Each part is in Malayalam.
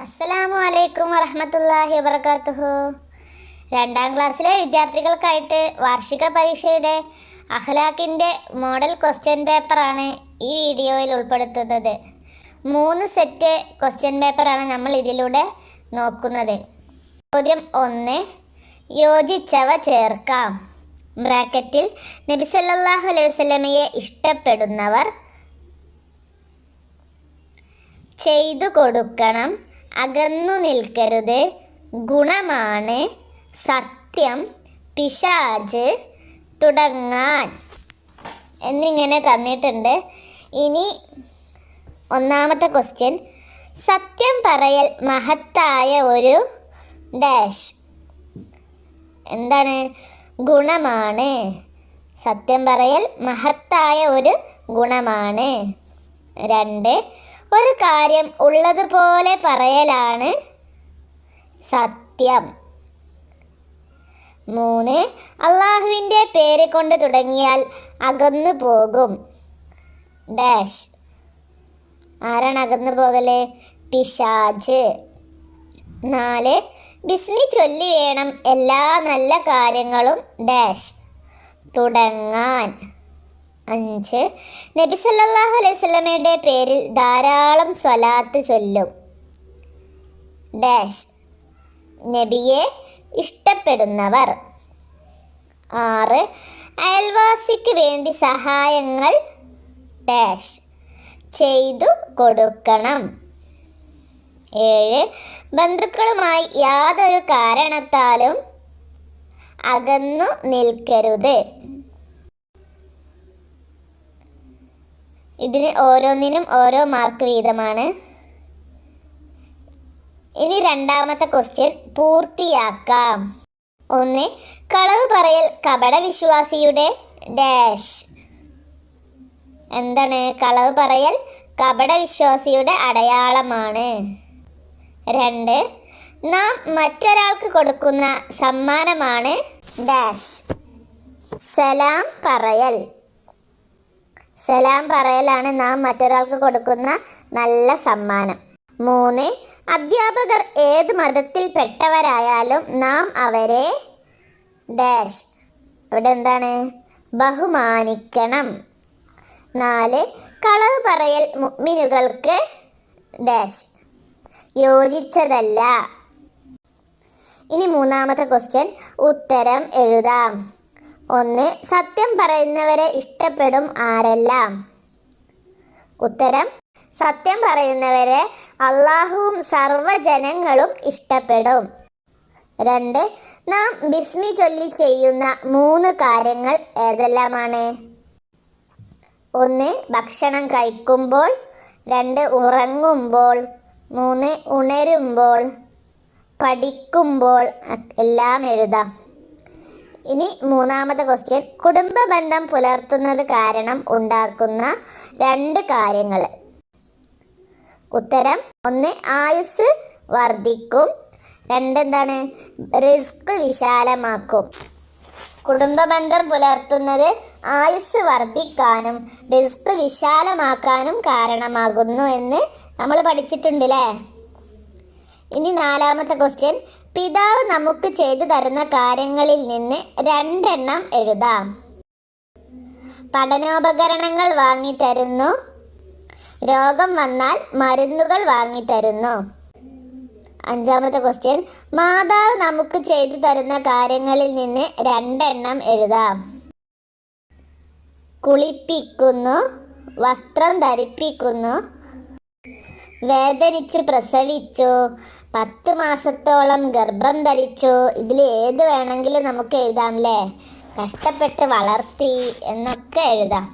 അസ്സലാമു അലൈക്കും വറഹമത്തല്ലാഹി വബർക്കാത്തുഹു രണ്ടാം ക്ലാസ്സിലെ വിദ്യാർത്ഥികൾക്കായിട്ട് വാർഷിക പരീക്ഷയുടെ അഖ്ലാഖിന്റെ മോഡൽ ക്വസ്റ്റ്യൻ പേപ്പറാണ് ഈ വീഡിയോയിൽ ഉൾപ്പെടുത്തുന്നത്. മൂന്ന് സെറ്റ് ക്വസ്റ്റ്യൻ പേപ്പറാണ് നമ്മൾ ഇതിലൂടെ നോക്കുന്നത്. ചോദ്യം ഒന്ന് യോജിച്ചവ ചേർക്കാം. ബ്രാക്കറ്റിൽ നബി സല്ലല്ലാഹു അലൈഹി വസല്ലമയെ ഇഷ്ടപ്പെടുന്നവർ ചെയ്തു കൊടുക്കണം. അകന്നു നിൽക്കരുത്. ഗുണമാണ് സത്യം പിശാജ് തുടങ്ങാൻ. എന്നിങ്ങനെ തന്നിട്ടുണ്ട്. ഇനി ഒന്നാമത്തെ ക്വസ്റ്റ്യൻ സത്യം പറയൽ മഹത്തായ ഒരു ഡാഷ് എന്താണ്? ഗുണമാണ്. സത്യം പറയൽ മഹത്തായ ഒരു ഗുണമാണ്. രണ്ട് ഒരു കാര്യം ഉള്ളതുപോലെ പറയലാണ്. സത്യം. മൂന്ന് അള്ളാഹുവിന്റെ പേര് കൊണ്ട് തുടങ്ങിയാൽ അകന്നു പോകും. ഡാഷ്. ആരാണ് അകന്നു പോകൽ? പിശാജ്. നാല് ബിസ്മി ചൊല്ലി വേണം എല്ലാ നല്ല കാര്യങ്ങളും ഡാഷ്. തുടങ്ങാൻ. അഞ്ച്. നബി സല്ലാഹു അലൈഹി വസല്ലമയുടെ പേരിൽ ധാരാളം സ്വലാത്ത് ചൊല്ലും. ഡാഷ്. നബിയെ ഇഷ്ടപ്പെടുന്നവർ. ആറ്. അയൽവാസിക്ക് വേണ്ടി സഹായങ്ങൾ. ഡാഷ്. ചെയ്തു കൊടുക്കണം. ഏഴ്. ബന്ധുക്കളുമായി യാതൊരു കാരണത്താലും അകന്നു നിൽക്കരുത്. ഇതിന് ഓരോന്നിനും ഓരോ മാർക്ക് വീതമാണ്. ഇനി രണ്ടാമത്തെ ക്വസ്റ്റ്യൻ പൂർത്തിയാക്കാം. ഒന്ന് കളവ് പറയൽ കപട വിശ്വാസിയുടെ ഡാഷ്. എന്താണ്? കളവ് പറയൽ കപട വിശ്വാസിയുടെ അടയാളമാണ്. രണ്ട് നാം മറ്റൊരാൾക്ക് കൊടുക്കുന്ന സമ്മാനമാണ് ഡാഷ്. സലാം പറയൽ. സലാം പറയലാണ് നാം മറ്റൊരാൾക്ക് കൊടുക്കുന്ന നല്ല സമ്മാനം. മൂന്ന് അധ്യാപകർ ഏത് മതത്തിൽപ്പെട്ടവരായാലും നാം അവരെ ഡാഷ്. ഇവിടെ എന്താണ്? ബഹുമാനിക്കണം. നാല് കളവ് പറയൽ മുഅ്മിനുകൾക്ക് ഡാഷ്. യോജിച്ചതല്ല. ഇനി മൂന്നാമത്തെ ക്വസ്റ്റ്യൻ. ഉത്തരം എഴുതാം. ഒന്ന് സത്യം പറയുന്നവരെ ഇഷ്ടപ്പെടും ആരെല്ലാം? ഉത്തരം സത്യം പറയുന്നവരെ അള്ളാഹുവും സർവജനങ്ങളും ഇഷ്ടപ്പെടും. രണ്ട് നാം ബിസ്മി ചൊല്ലി ചെയ്യുന്ന മൂന്ന് കാര്യങ്ങൾ ഏതെല്ലാമാണ്? ഒന്ന് ഭക്ഷണം കഴിക്കുമ്പോൾ. രണ്ട് ഉറങ്ങുമ്പോൾ. മൂന്ന് ഉണരുമ്പോൾ. പഠിക്കുമ്പോൾ. എല്ലാം എഴുതാം. ഇനി മൂന്നാമത്തെ ക്വസ്റ്റ്യൻ കുടുംബ ബന്ധം പുലർത്തുന്നത് കാരണം ഉണ്ടാക്കുന്ന രണ്ട് കാര്യങ്ങൾ. ഉത്തരം ഒന്ന് ആയുസ് വർദ്ധിക്കും. രണ്ടെന്താണ് റിസ്ക് വിശാലമാക്കും. കുടുംബ ബന്ധം പുലർത്തുന്നത് ആയുസ് വർദ്ധിക്കാനും റിസ്ക് വിശാലമാക്കാനും കാരണമാകുന്നു എന്ന് നമ്മൾ പഠിച്ചിട്ടുണ്ടല്ലേ? ഇനി നാലാമത്തെ ക്വസ്റ്റ്യൻ പിതാവ് നമുക്ക് ചെയ്തു തരുന്ന കാര്യങ്ങളിൽ നിന്ന് രണ്ടെണ്ണം എഴുതാം. പഠനോപകരണങ്ങൾ വാങ്ങി തരുന്നു. രോഗം വന്നാൽ മരുന്നുകൾ വാങ്ങി തരുന്നു. അഞ്ചാമത്തെ ക്വസ്റ്റ്യൻ മാതാവ് നമുക്ക് ചെയ്തു തരുന്ന കാര്യങ്ങളിൽ നിന്ന് രണ്ടെണ്ണം എഴുതാം. കുളിപ്പിക്കുന്നു വസ്ത്രം ധരിപ്പിക്കുന്നു വേദനിച്ച് പ്രസവിച്ചു പത്ത് മാസത്തോളം ഗർഭം ധരിച്ചു. ഇതിൽ ഏത് വേണമെങ്കിലും നമുക്ക് എഴുതാം അല്ലേ കഷ്ടപ്പെട്ട് വളർത്തി എന്നൊക്കെ എഴുതാം.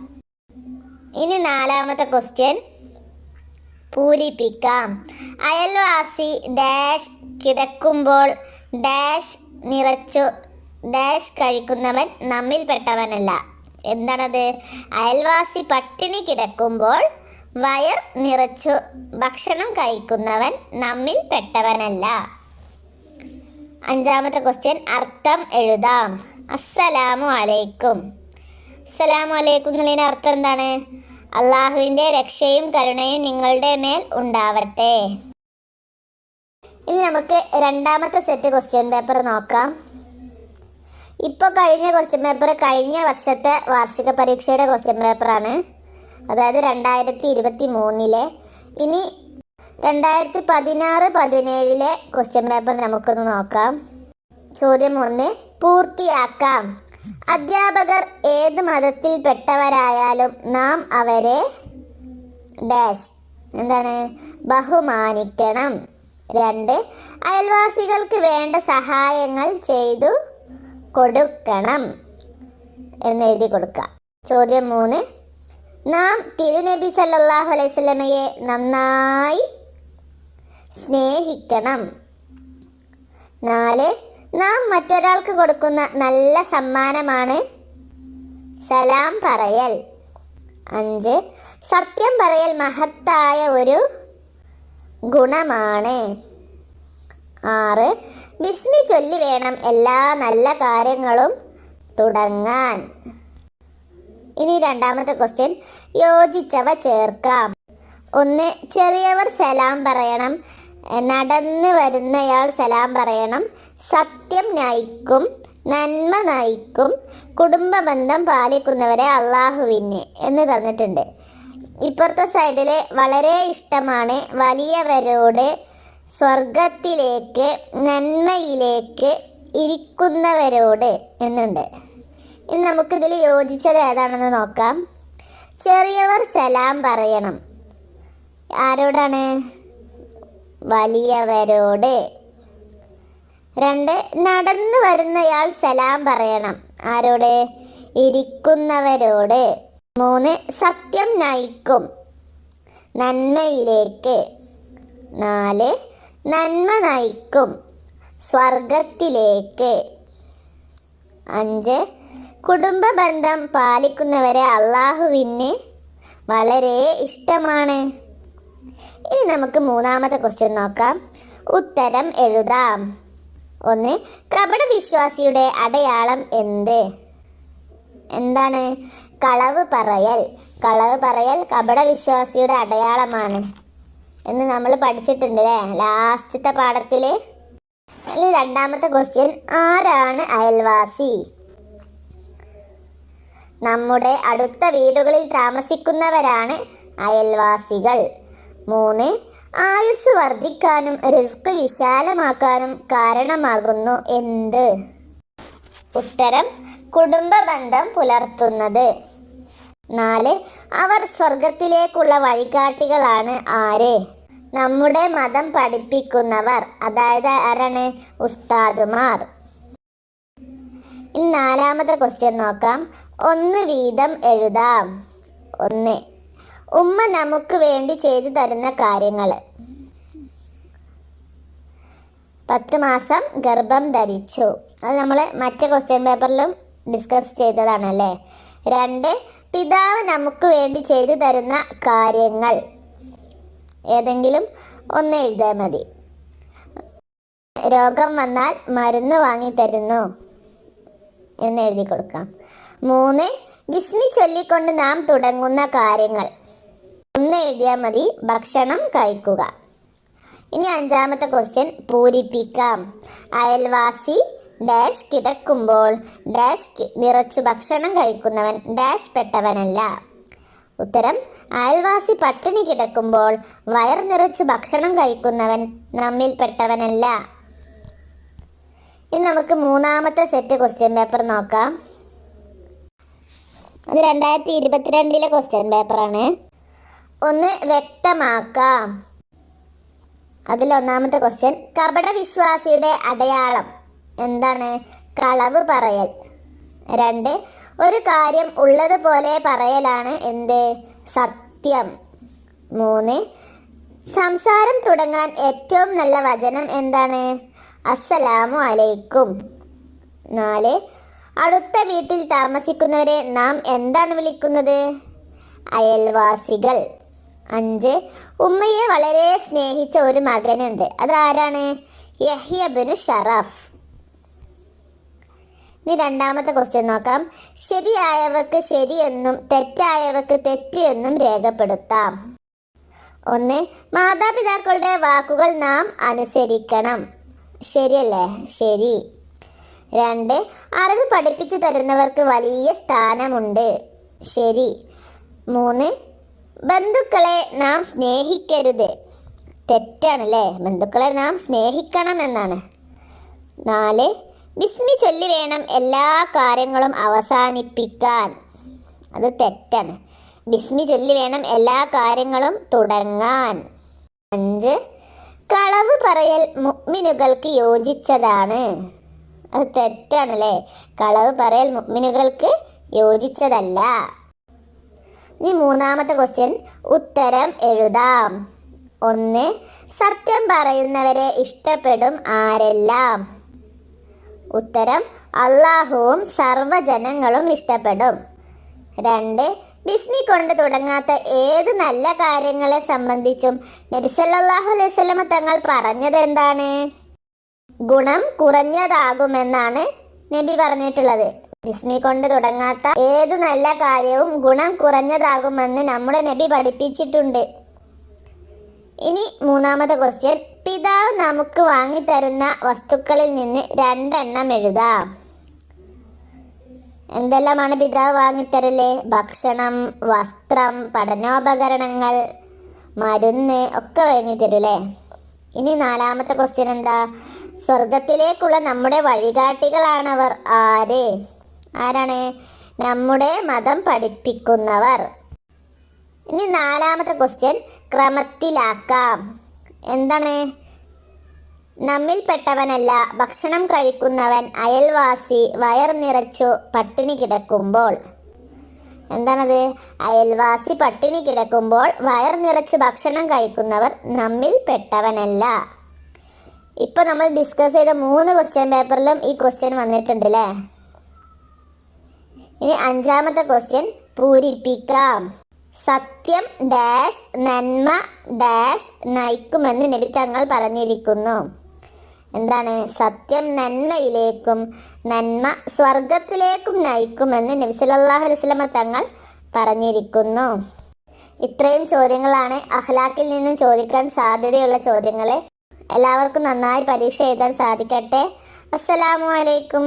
ഇനി നാലാമത്തെ ക്വസ്റ്റ്യൻ പൂരിപ്പിക്കാം. അയൽവാസി ഡാഷ് കിടക്കുമ്പോൾ ഡാഷ് നിറച്ചു ഡാഷ് കഴിക്കുന്നവൻ നമ്മിൽപ്പെട്ടവനല്ല. എന്താണത്? അയൽവാസി പട്ടിണി കിടക്കുമ്പോൾ വയർ നിറച്ചു ഭക്ഷണം കഴിക്കുന്നവൻ നമ്മിൽ പെട്ടവനല്ല. അഞ്ചാമത്തെ ക്വസ്റ്റ്യൻ അർത്ഥം എഴുതാം. അസ്സലാമു അലൈക്കും. അസ്സലാമു അലൈക്കും എന്നുള്ളതിന്റെ അർത്ഥം എന്താണ്? അള്ളാഹുവിന്റെ രക്ഷയും കരുണയും നിങ്ങളുടെ മേൽ ഉണ്ടാവട്ടെ. ഇനി നമുക്ക് രണ്ടാമത്തെ സെറ്റ് ക്വസ്റ്റ്യൻ പേപ്പർ നോക്കാം. ഇപ്പോൾ കഴിഞ്ഞ ക്വസ്റ്റ്യൻ പേപ്പർ കഴിഞ്ഞ വർഷത്തെ വാർഷിക പരീക്ഷയുടെ ക്വസ്റ്റ്യൻ പേപ്പറാണ് അതായത് രണ്ടായിരത്തി ഇരുപത്തി മൂന്നിലെ ഇനി രണ്ടായിരത്തി പതിനാറ് പതിനേഴിലെ ക്വസ്റ്റ്യൻ പേപ്പർ നമുക്കൊന്ന് നോക്കാം. ചോദ്യം ഒന്ന് പൂർത്തിയാക്കാം. അധ്യാപകർ ഏത് മതത്തിൽപ്പെട്ടവരായാലും നാം അവരെ ഡാഷ് എന്താണ്? ബഹുമാനിക്കണം. രണ്ട് അയൽവാസികൾക്ക് വേണ്ട സഹായങ്ങൾ ചെയ്തു കൊടുക്കണം എന്ന് എഴുതി കൊടുക്കുക. ചോദ്യം മൂന്ന് നാം തിരുനബി അലൈഹി വസല്ലമയെ നന്നായി സ്നേഹിക്കണം. നാല് നാം മറ്റൊരാൾക്ക് കൊടുക്കുന്ന നല്ല സമ്മാനമാണ് സലാം പറയൽ. അഞ്ച് സത്യം പറയൽ മഹത്തായ ഒരു ഗുണമാണ്. ആറ് ബിസ്മി ചൊല്ലി വേണം എല്ലാ നല്ല കാര്യങ്ങളും തുടങ്ങാൻ. ഇനി രണ്ടാമത്തെ ക്വസ്റ്റ്യൻ യോജിച്ചവ ചേർക്കാം. ഒന്ന് ചെറിയവർ സലാം പറയണം. നടന്ന് വരുന്നയാൾ സലാം പറയണം. സത്യം നയിക്കും നന്മ നയിക്കും കുടുംബബന്ധം പാലിക്കുന്നവരെ അള്ളാഹുവിന് എന്ന് തന്നിട്ടുണ്ട്. ഇപ്പുറത്തെ സൈഡിൽ വളരെ ഇഷ്ടമാണ് വലിയവരോട് സ്വർഗത്തിലേക്ക് നന്മയിലേക്ക് ഇരിക്കുന്നവരോട് എന്നുണ്ട്. ഇനി നമുക്കിതിൽ യോജിച്ചത് ഏതാണെന്ന് നോക്കാം. ചെറിയവർ സലാം പറയണം. ആരോടാണ്? വലിയവരോട്. രണ്ട് നടന്നു വരുന്നയാൾ സലാം പറയണം. ആരോട്? ഇരിക്കുന്നവരോട്. മൂന്ന് സത്യം നയിക്കും. നന്മയിലേക്ക്. നാല് നന്മ നയിക്കും. സ്വർഗത്തിലേക്ക് അഞ്ച് കുടുംബ ബന്ധം പാലിക്കുന്നവരെ അള്ളാഹുവിന് വളരെ ഇഷ്ടമാണ്. ഇനി നമുക്ക് മൂന്നാമത്തെ ക്വസ്റ്റ്യൻ നോക്കാം. ഉത്തരം എഴുതാം. ഒന്ന് കപട വിശ്വാസിയുടെ അടയാളം എന്ത്? എന്താണ്? കളവ് പറയൽ. കളവ് പറയൽ കപട വിശ്വാസിയുടെ അടയാളമാണ്. എന്ന് നമ്മൾ പഠിച്ചിട്ടുണ്ട് അല്ലേ? ലാസ്റ്റത്തെ പാഠത്തിൽ അതിൽ രണ്ടാമത്തെ ക്വസ്റ്റ്യൻ ആരാണ് അയൽവാസി? നമ്മുടെ അടുത്ത വീടുകളിൽ താമസിക്കുന്നവരാണ് അയൽവാസികൾ. മൂന്ന് ആയുസ് വർദ്ധിക്കാനും റിസ്ക് വിശാലമാക്കാനും കാരണമാകുന്നു എന്ത്? ഉത്തരം കുടുംബ ബന്ധം പുലർത്തുന്നത്. നാല് അവർ സ്വർഗത്തിലേക്കുള്ള വഴികാട്ടികളാണ് ആര്? നമ്മുടെ മതം പഠിപ്പിക്കുന്നവർ അതായത് ആരാണ്? ഉസ്താദുമാർ. ഇനി നാലാമത്തെ ക്വസ്റ്റ്യൻ നോക്കാം. ഒന്ന് വീതം എഴുതാം. ഒന്ന്. ഉമ്മ നമുക്ക് വേണ്ടി ചെയ്തു തരുന്ന കാര്യങ്ങൾ. പത്ത് മാസം ഗർഭം ധരിച്ചു. അത് നമ്മൾ മറ്റേ ക്വസ്റ്റ്യൻ പേപ്പറിലും ഡിസ്കസ് ചെയ്തതാണല്ലേ? രണ്ട്. പിതാവ് നമുക്ക് വേണ്ടി ചെയ്തു തരുന്ന കാര്യങ്ങൾ. ഏതെങ്കിലും ഒന്ന് എഴുതാൽ മതി. രോഗം വന്നാൽ മരുന്ന് വാങ്ങി തരുന്നു. എന്ന് എഴുതി കൊടുക്കാം. മൂന്ന് വിസ്മി ചൊല്ലിക്കൊണ്ട് നാം തുടങ്ങുന്ന കാര്യങ്ങൾ. ഒന്ന് എഴുതിയാൽ മതി ഭക്ഷണം കഴിക്കുക. ഇനി അഞ്ചാമത്തെ ക്വസ്റ്റ്യൻ പൂരിപ്പിക്കാം. അയൽവാസി ഡാഷ് കിടക്കുമ്പോൾ ഡാഷ് നിറച്ചു ഭക്ഷണം കഴിക്കുന്നവൻ ഡാഷ് പെട്ടവനല്ല. ഉത്തരം അയൽവാസി പട്ടിണി കിടക്കുമ്പോൾ വയർ നിറച്ചു ഭക്ഷണം കഴിക്കുന്നവൻ നമ്മിൽ പെട്ടവനല്ല. ഇനി നമുക്ക് മൂന്നാമത്തെ സെറ്റ് ക്വസ്റ്റ്യൻ പേപ്പർ നോക്കാം. അത് രണ്ടായിരത്തി ഇരുപത്തിരണ്ടിലെ ക്വസ്റ്റ്യൻ പേപ്പറാണ് ഒന്ന് വ്യക്തമാക്കാം. അതിൽ ഒന്നാമത്തെ ക്വസ്റ്റ്യൻ കപട വിശ്വാസിയുടെ അടയാളം എന്താണ്? കളവ് പറയൽ. രണ്ട് ഒരു കാര്യം ഉള്ളതുപോലെ പറയലാണ് എന്ത്? സത്യം. മൂന്ന് സംസാരം തുടങ്ങാൻ ഏറ്റവും നല്ല വചനം എന്താണ്? അസ്സലാമു അലൈക്കും. നാല് അടുത്ത വീട്ടിൽ താമസിക്കുന്നവരെ നാം എന്താണ് വിളിക്കുന്നത്? അയൽവാസികൾ. അഞ്ച് ഉമ്മയെ വളരെ സ്നേഹിച്ച ഒരു മകനുണ്ട്. അതാരാണ് യഹ്യബിന് ഷറഫ്. ഇനി രണ്ടാമത്തെ ക്വസ്റ്റ്യൻ നോക്കാം. ശരിയായവക്ക് ശരിയെന്നും തെറ്റായവക്ക് തെറ്റ് എന്നും രേഖപ്പെടുത്താം. ഒന്ന് മാതാപിതാക്കളുടെ വാക്കുകൾ നാം അനുസരിക്കണം. ശരിയല്ലേ? ശരി. രണ്ട് അറിവ് പഠിപ്പിച്ചു തരുന്നവർക്ക് വലിയ സ്ഥാനമുണ്ട്. ശരി. മൂന്ന് ബന്ധുക്കളെ നാം സ്നേഹിക്കരുത്. തെറ്റാണല്ലേ? ബന്ധുക്കളെ നാം സ്നേഹിക്കണം എന്നാണ് നാല് വിസ്മി ചൊല്ലി വേണം എല്ലാ കാര്യങ്ങളും അവസാനിപ്പിക്കാൻ. അത് തെറ്റാണ്. ബിസ്മി ചൊല്ലി വേണം എല്ലാ കാര്യങ്ങളും തുടങ്ങാൻ. അഞ്ച് കളവ് പറയൽ മുഗ്മിനുകൾക്ക് യോജിച്ചതാണ്. അത് തെറ്റാണല്ലേ? കളവ് പറയൽ മുഗ്മിനുകൾക്ക് യോജിച്ചതല്ല. ഇനി മൂന്നാമത്തെ ക്വസ്റ്റ്യൻ ഉത്തരം എഴുതാം. ഒന്ന് സത്യം പറയുന്നവരെ ഇഷ്ടപ്പെടും ആരെല്ലാം? ഉത്തരം അള്ളാഹുവും സർവജനങ്ങളും ഇഷ്ടപ്പെടും. രണ്ട് ബിസ്മി കൊണ്ട് തുടങ്ങാത്ത ഏത് നല്ല കാര്യങ്ങളെ സംബന്ധിച്ചും നബിസല്ലാഹു അലൈഹി വസല്ലമ തങ്ങൾ പറഞ്ഞത് എന്താണ്? ഗുണം കുറഞ്ഞതാകുമെന്നാണ് നബി പറഞ്ഞിട്ടുള്ളത്. ബിസ്മി കൊണ്ട് തുടങ്ങാത്ത ഏത് നല്ല കാര്യവും ഗുണം കുറഞ്ഞതാകുമെന്ന് നമ്മുടെ നബി പഠിപ്പിച്ചിട്ടുണ്ട്. ഇനി മൂന്നാമത്തെ ക്വസ്റ്റ്യൻ പിതാവ് നമുക്ക് വാങ്ങിത്തരുന്ന വസ്തുക്കളിൽ നിന്ന് രണ്ടെണ്ണം എഴുതാം. എന്തെല്ലാമാണ് പിതാവ് വാങ്ങിത്തരൽ? ഭക്ഷണം വസ്ത്രം പഠനോപകരണങ്ങൾ മരുന്ന് ഒക്കെ വാങ്ങിത്തരൂലേ ഇനി നാലാമത്തെ ക്വസ്റ്റ്യൻ എന്താ? സ്വർഗത്തിലേക്കുള്ള നമ്മുടെ വഴികാട്ടികളാണവർ ആര്? ആരാണ്? നമ്മുടെ മതം പഠിപ്പിക്കുന്നവർ. ഇനി നാലാമത്തെ ക്വസ്റ്റ്യൻ ക്രമത്തിലാക്കാം. എന്താണ്? നമ്മിൽപ്പെട്ടവനല്ല ഭക്ഷണം കഴിക്കുന്നവൻ അയൽവാസി വയർ നിറച്ചു പട്ടിണി കിടക്കുമ്പോൾ. എന്താണത്? അയൽവാസി പട്ടിണി കിടക്കുമ്പോൾ വയർ നിറച്ച് ഭക്ഷണം കഴിക്കുന്നവർ നമ്മിൽ പെട്ടവനല്ല ഇപ്പൊ നമ്മൾ ഡിസ്കസ് ചെയ്ത മൂന്ന് ക്വസ്റ്റ്യൻ പേപ്പറിലും ഈ ക്വസ്റ്റ്യൻ വന്നിട്ടുണ്ട് അല്ലേ ഇനി അഞ്ചാമത്തെ ക്വസ്റ്റ്യൻ പൂരിപ്പിക്കാം. സത്യം ഡാഷ് നന്മ ഡാഷ് നയിക്കുമെന്ന് നബി തങ്ങൾ പറഞ്ഞിരിക്കുന്നു. എന്താണ്? സത്യം നന്മയിലേക്കും നന്മ സ്വർഗത്തിലേക്കും നയിക്കുമെന്ന് നബി സല്ലല്ലാഹു അലൈഹി വസല്ലമ തങ്ങൾ പറഞ്ഞിരിക്കുന്നു. ഇത്രയും ചോദ്യങ്ങളാണ് അഹ്ലാക്കിൽ നിന്നും ചോദിക്കാൻ സാധ്യതയുള്ള ചോദ്യങ്ങളെ. എല്ലാവർക്കും നന്നായി പരീക്ഷ എഴുതാൻ സാധിക്കട്ടെ. അസ്സലാമു അലൈക്കും.